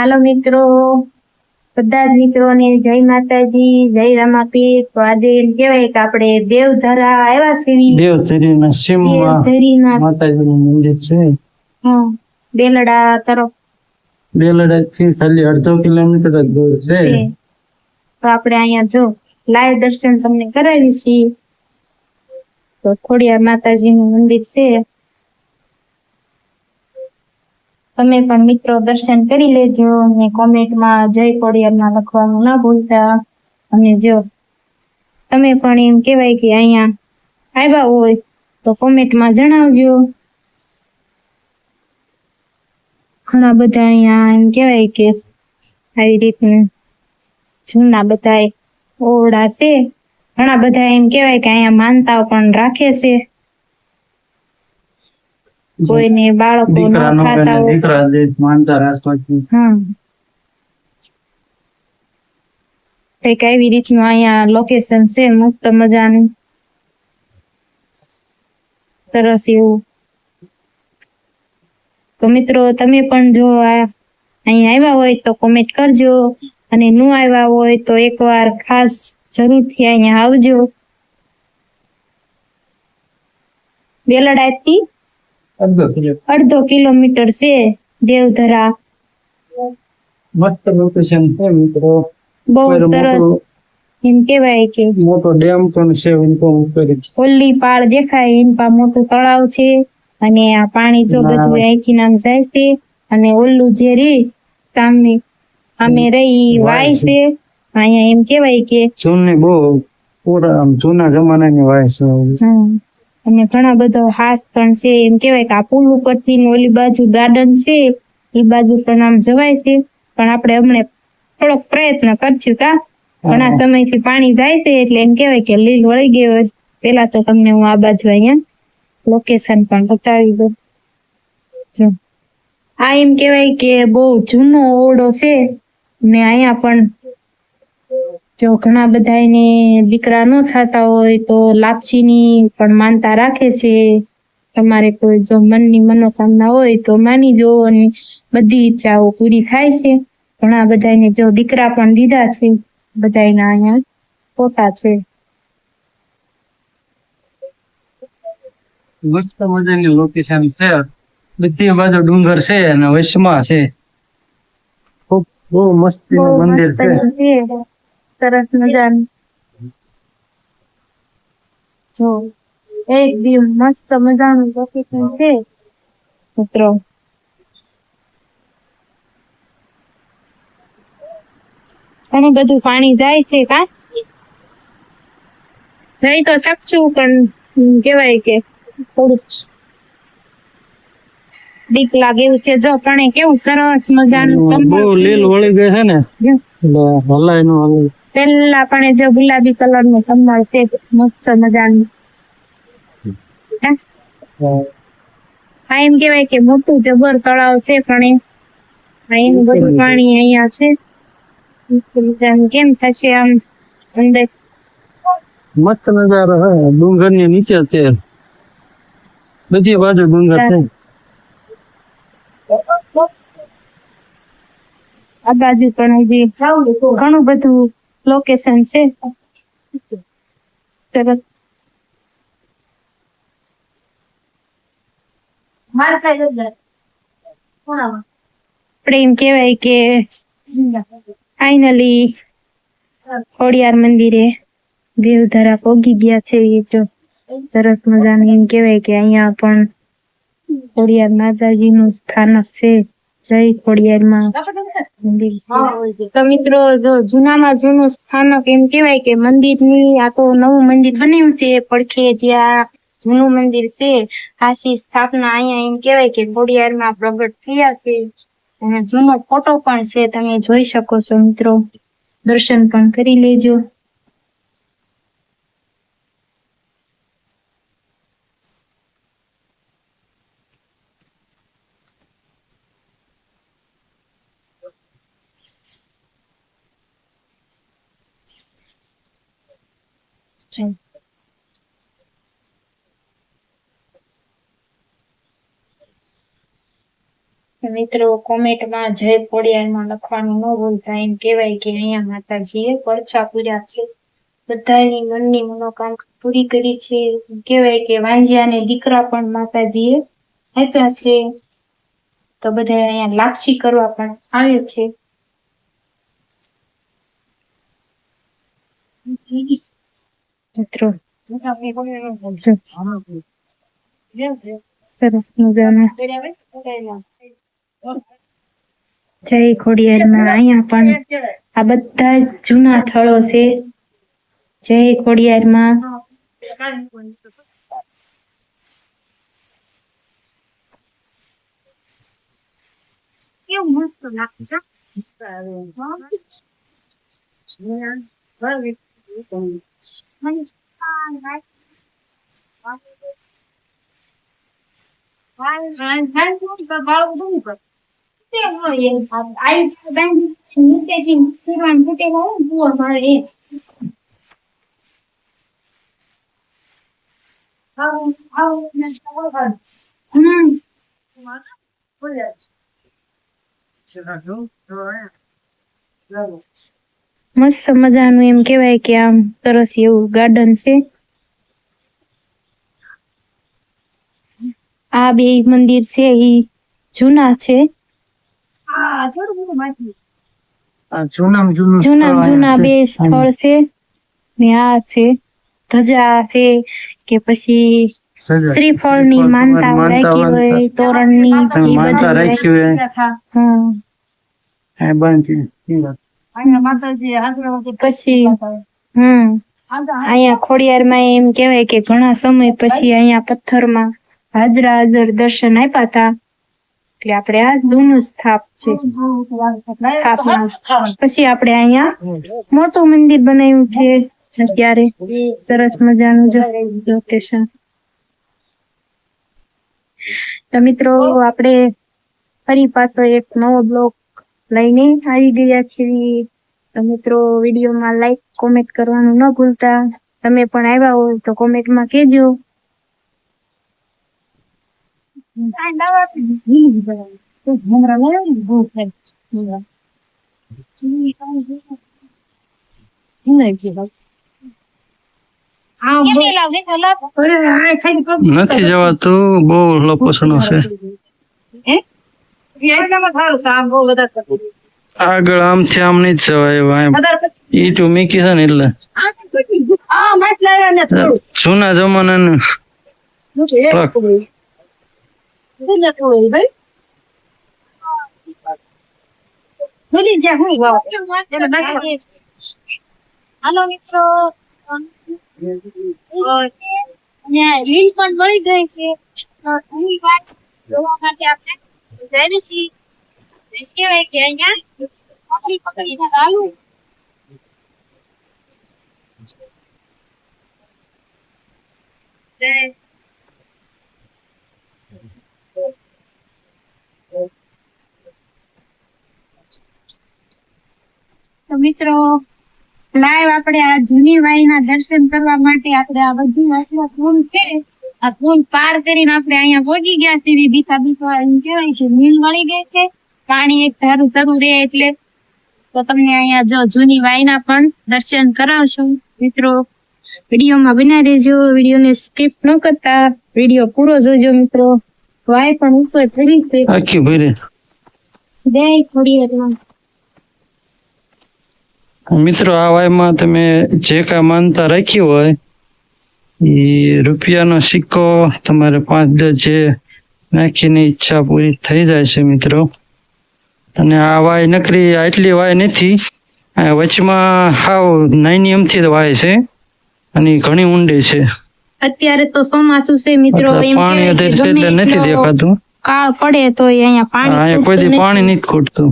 હાલો મિત્રો. બધા જ મિત્રોને જય માતાજી જય રામાપીર. તો આજે એમ કેવાય કે આપણે દેવધરા આવ્યા છે દેવધરીના સીમમાં માતાજીનું મંદિર છે. હા, બેલડા તરફ. બેલડા થી ખાલી અડધો કિલોમીટર જ દૂર છે. છે તો આપણે અહીંયા જો લાઈવ દર્શન તમને કરાવી છીએ. તો ખોડિયાર માતાજીનું મંદિર છે. તમે પણ મિત્રો દર્શન કરી લેજો અને કોમેન્ટમાં જય કોડિયારમાં લખવાનું ના ભૂલતા. અને જો તમે પણ એમ કહેવાય કે અહીંયા આવ્યા હોય તો કોમેન્ટમાં જણાવજો. ઘણા બધા અહીંયા એમ કહેવાય કે આવી રીતનું જૂના બધા ઓરડા છે. ઘણા બધા એમ કહેવાય કે અહીંયા માનતાઓ પણ રાખે છે. કોઈને બાળકો ન ખાતા હોય. દીકરા જે માનતા રાખવાથી હમ. કંઈક આવી રીતનું અહીંયા લોકેશન છે મસ્ત મજાનું. સરસ એવું. તો મિત્રો તમે પણ જો આ અહીંયા આવ્યા હોય તો કોમેન્ટ કરજો. અને ન આવ્યા હોય તો એકવાર ખાસ જરૂરથી અહીંયા આવજો. અડધો કિલો અડધો કિલોમીટર છે દેવધરા. મસ્ત લોકેશન છે મિત્રો. બહુ સરસ. એમ કેવાય કે મોટો ડેમ પણ છે ઉનકો ઉપર ઓલી પાળ દેખાય એમ પા મોટું તળાવ છે અને આ પાણી જો. બધું આખી નામ જાય છે અને ઓલું જે રે સામે અમે રહી વાય છે. અહીંયા એમ કેવાય કે જૂની બહુ પૂરા જૂના જમાનાની વાય છે. અને ઘણા બધા હાથ પણ છે. એમ કેવાય કે આ પુલ ઉપરથી ઓલી બાજુ ગાર્ડન છે. એ બાજુ પણ આમ જવાય છે. પણ આપણે હમણે થોડોક પ્રયત્ન કરશું કા? ઘણા સમયથી પાણી જાય છે એટલે એમ કેવાય કે લીલ વળી ગઈ હોય. પેલા તો તમને હું આ બાજુ અહીંયા લોકેશન પણ બતાવી દઉં. આ એમ કેવાય કે બહુ જૂનો ઓરડો છે. ને અહીંયા પણ જો ઘણા બધા એને દીકરા ન થતા હોય તો લાપસીની પણ માનતા રાખે છે. તમારે કોઈ જો મનની મનોકામના હોય તો માની જો અને બધી ઈચ્છાઓ પૂરી થાય છે. ઘણા બધાને જો દીકરા પણ દીધા છે બધાના અહીંયા પોતા છે. મસ્ત મજાની લોકેશન છે. બધી બાજુ ડુંગર છે અને વચમાં છે. ખૂબ બહુ મસ્તી મંદિર છે. સરસ મજાની જો એકદમ મસ્ત મજાનું લોકેશન છે મિત્રો. ઘણું બધું પાણી જાય છે કા? જઈ તો શકશું પણ કેવાય કે થોડુંક બીક લાગે એવું છે. જો પણ કેવું સરસ મજાનું બહુ લીલ વળી ગઈ છે ને? એટલે હલાયનું પેલા પણ જો ગુલાબી કલરનું કમળ છે મસ્ત મજાનું. હા? એમ કેવાય કે મોટું જબર તળાવ છે પણ એનું બધું પાણી અહીંયા છે. કેમ થશે આમ અંદર? મસ્ત નજારો હે. ડુંગરની નીચે છે. બધી બાજુ ડુંગર છે. આ બાજુ પણ હજી ઘણું બધું લોકેશન છે. સરસ. આપણે એમ કેવાય કે ફાઈનલી ખોડિયાર મંદિરે દેવધારા પોગી ગયા છે એ જો સરસ મજાનું એમ કેવાય કે અહીંયા પણ ખોડિયાર માતાજી નું સ્થાનક છે. જય ખોડિયાર માં મંદિર છે. તો મિત્રો જો જૂનામાં જૂનું સ્થાનક એમ કેવાય કે મંદિરની આ તો નવું મંદિર બન્યું છે પડખે જ્યાં જૂનું મંદિર છે આશી સ્થાપના અહીંયા એમ કેવાય કે ખોડિયારમાં પ્રગટ થયા છે. અને જૂનો ફોટો પણ છે તમે જોઈ શકો છો મિત્રો. દર્શન પણ કરી લેજો. watching. મિત્રો, કોમેન્ટમાં જય ખોડિયારમાં લખવાનું ન ભૂલતા એમ કહેવાય કે અહીંયા માતાજીએ પરચા પૂર્યા છે. બધાની મનની મનોકાંક્ષા પૂરી કરી છે. કહેવાય કે વાંજિયાને દીકરા પણ માતાજીએ આપ્યા છે. તો બધા અહીંયા લાપસી કરવા પણ આવે છે. મિત્રો, સરસ જય ખોડિયારમાં. અહીંયા પણ આ બધા જૂના સ્થળો છે. જય ખોડિયારમાં. કેવું મસ્ત Hum. Olha. Senador, não é? Não. મજાનું એમ કેવાય કે આમ સરસ એવું ગાર્ડન છે. આ બે મંદિર છે એ જૂના છે. જૂનું જૂના બે છે. સ્થળ છે ને આ છે ધજા છે કે પછી શ્રીફળ શ્રીફળની માનતા રાખી હોય તોરણની ની માનતા બધું રાખી હોય. હા. પછી હમ અહીંયા ખોડિયારમાં એમ કેવાય કે ઘણા સમય પછી અહીંયા પથ્થરમાં હાજરા હાજર દર્શન આપ્યા હતા. એટલે આપણે આ જૂનું સ્થાપ છે. સ્થાપના. પછી આપણે અહીંયા મોટું મંદિર બનાવ્યું છે. અત્યારે સરસ મજાનું જો લોકેશન તો મિત્રો આપણે ફરી પાછો એક નવો બ્લોગ લઈને આવી ગયા છીએ. મિત્રો વિડીયોમાં લાઈક કોમેન્ટ કરવાનું ન ભૂલતા. તમે પણ આવ્યા હોય તો કોમેન્ટમાં કહેજો. નથી જવાતું. બહુ લોકોસણો છે. આગળ આમ નહીં જ જવાય એમ. ઈ ટુ મીકી છે ને એટલે. જૂના જમાના ને હાલો મિત્રો. રીલ પણ મળી ગઈ છે. જોવા માટે આપણે જઈએ છીએ એમ કહેવાય કે અહીંયા હાલું તો મિત્રો લાઈવ આપણે આ જૂની વાઈના દર્શન કરવા માટે આપણે આ બધી આટલો પુલ છે. આ પુલ પાર કરીને આપણે અહીંયા પહોંચી ગયા છીએ. દીપા દીપા કહેવાય છે. મિલ મળી ગઈ છે. પાણી એક ધારું શરૂ રહે એટલે તો તમને અહીંયા જો જૂની વાયના પણ દર્શન કરાવશું. મિત્રો વિડીયોમાં બના રહેજો. વિડીયોને સ્કીપ ન કરતા. વીડિયો પૂરો જોજો મિત્રો. વાય પણ ઉપર ફરી છે. આખી ભરે. જય ખોડિયારમાં. મિત્રો આ વાયમાં તમે જે કાંઈ માનતા રાખી હોય એ રૂપિયાનો સિક્કો તમારે પાંચ દસ જે નાખીને ઈચ્છા પૂરી થઈ જાય છે મિત્રો. અને આ વાય નકરી આટલી વાય નથી. વચમાં હાવ નાની અમથી વાય છે. અને ઘણી ઊંડી છે. અત્યારે તો ચોમાસું છે મિત્રો પાણી એટલે નથી દેખાતું. કાળ પડે તો અહીંયા પાણી અહીંયા કોઈ પાણી નથી. નથી ખૂટતું.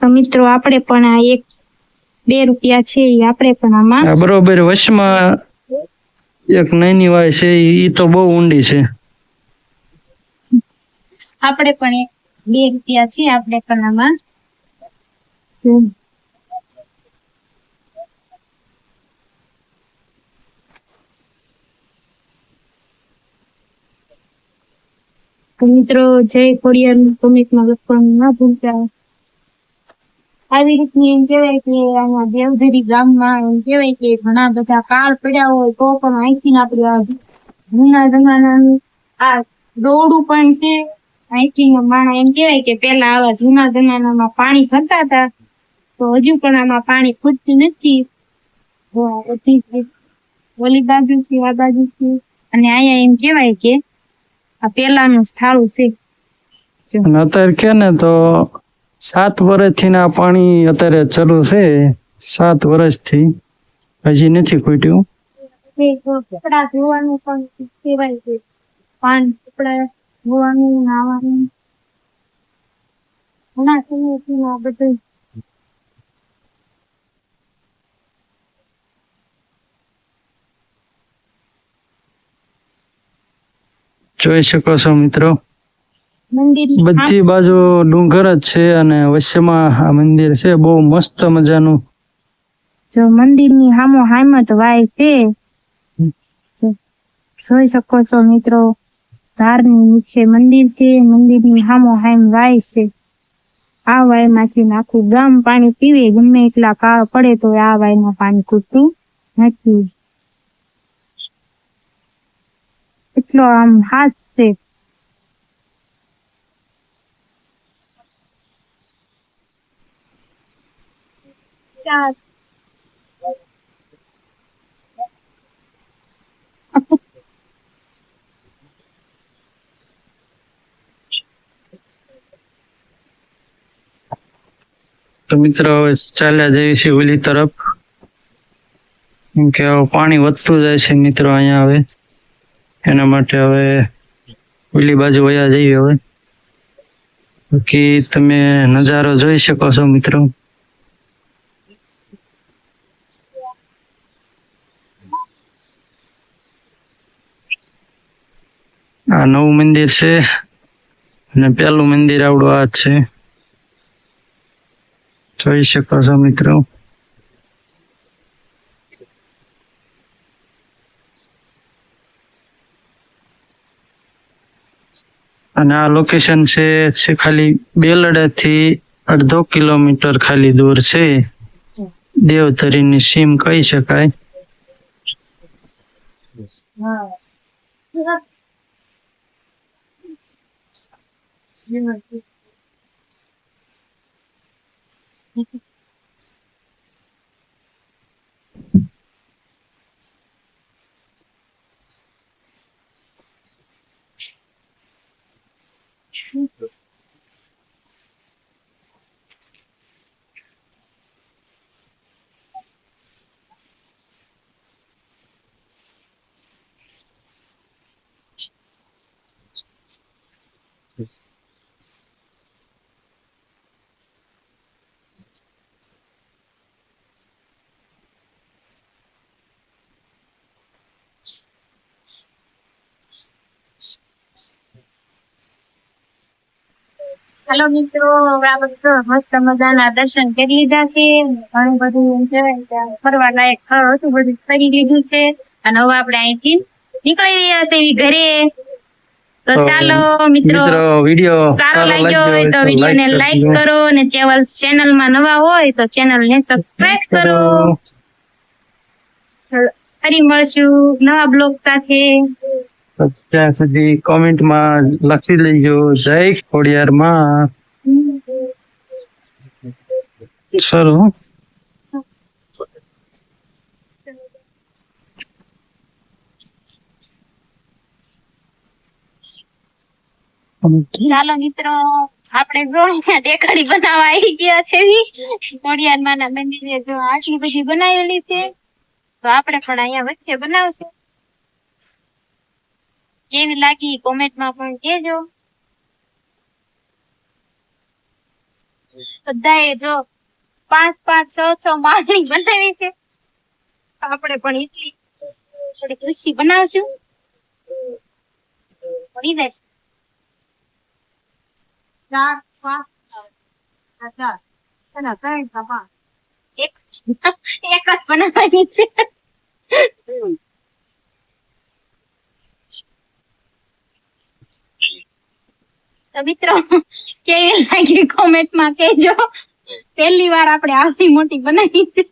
તો મિત્રો આપણે પણ આ એક બે રૂપિયા છે એ આપણે પણ આમાં બરોબર વચમાં એક નાની વાય છે એ તો બહુ ઊંડી છે આપણે પણ એક બે રૂપિયા છે, આપણે પણ આમાં? મિત્રો, જય કોડિયાનું કોમેન્ટમાં લખવાનું ના ભૂલતા આવી રીતની એમ કહેવાય કે અહીંયા દેવધરી ગામમાં એમ કહેવાય કે ઘણા બધા કાળ પડ્યા હોય તો પણ અહીંથી આપણે જૂના જમાનાનું આ દોરડું પણ છે. અહીંથી માણા એમ કહેવાય કે પેલા આવા જૂના જમાનામાં પાણી ભરતા હતા. તો હજુ પણ આમાં પાણી ખૂટતું નથી. ઓલી બાજુ છે, આ બાજુ છે. અને અહીંયા એમ કહેવાય કે આ પેલાનું સ્થાળું છે. અત્યારે કે ને તો સાત વર્ષથી ના પાણી અત્યારે ચાલુ છે. સાત વર્ષથી હજી નથી ખૂટ્યું. કપડા ધોવાનું પણ કહેવાય છે. પાણી કપડા ધોવાનું નાવાનું. ઘણા સમયથી આ બધું જોઈ શકો છો મિત્રો. બધી બાજુ ડુંગર જ છે અને વચ્ચેમાં આ મંદિર છે. બહુ મસ્ત મજાનું. જો મંદિરની હામો હામત વાય છે. જોઈ શકો છો મિત્રો ધારની નીચે મંદિર છે મંદિરની હામો હામ વાય છે. આ વાયમાંથી આખું ગામ પાણી પીવે ગમે એટલા કાળ પડે તો આ વાયમાં પાણી ખૂટતું નથી. એટલો આમ હાથ છે. તો મિત્રો, હવે ચાલ્યા જઈએ છીએ ઓલી તરફ. કેમ કે પાણી વધતું જાય છે મિત્રો અહીંયા હવે. એના માટે હવે ઓલી બાજુ વયા જઈએ હવે. બાકી તમે નજારો જોઈ શકો છો મિત્રો. આ નવું મંદિર છે. અને પેલું મંદિર આવડું આ છે. જોઈ શકો છો મિત્રો. અને આ લોકેશન છે છે ખાલી બેલડા થી અડધો કિલોમીટર ખાલી દૂર છે. દેવધરીની સીમ કહી શકાય. Всі на હાલો મિત્રો તો મસ્ત મજાના દર્શન કરી લીધા છે. ઘણું બધું ફરવા લાયક સ્થળ હતું બધું કરી લીધું છે. અને હવે આપણે અહીંથી નીકળી રહ્યા છે ઘરે. તો ચાલો મિત્રો સારો લાગ્યો હોય તો વીડિયો ને લાઈક કરો અને ચેનલમાં નવા હોય તો ચેનલ ને સબસ્ક્રાઇબ કરો. ફરી મળશું નવા બ્લોગ સાથે. ત્યાં સુધી કોમેન્ટમાં લખી લેજો. જય ખોડિયાર માં સારું ચાલો મિત્રો, આપણે જો ટેકડી બનાવવા આવી ગયા છે કોડિયારમાં ના મંદિરે જો આટલી બધી બનાવેલી છે. તો આપણે પણ અહીંયા વચ્ચે બનાવશે. કેવી લાગી કોમેન્ટમાં પણ કેજો બધાએ જો પાંચ પાંચ છ છ માળની બનાવી છે. આપણે પણ એટલી થોડી કૃષિ બનાવશું. ભણી દેશું ચાર, પાંચ ચાર એક એક જ બનાવવાની છે. મિત્રો, કેવી લાગી કોમેન્ટમાં કહેજો. પહેલી વાર આપણે આવી મોટી બનાવી છે.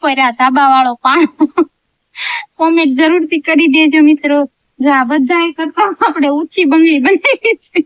કોઈ રાત ધાબા વાળો પાણ કોમેન્ટ જરૂરથી કરી દેજો મિત્રો. જો આ બધા કરતા આપણે ઊંચી બંગલી બનાવી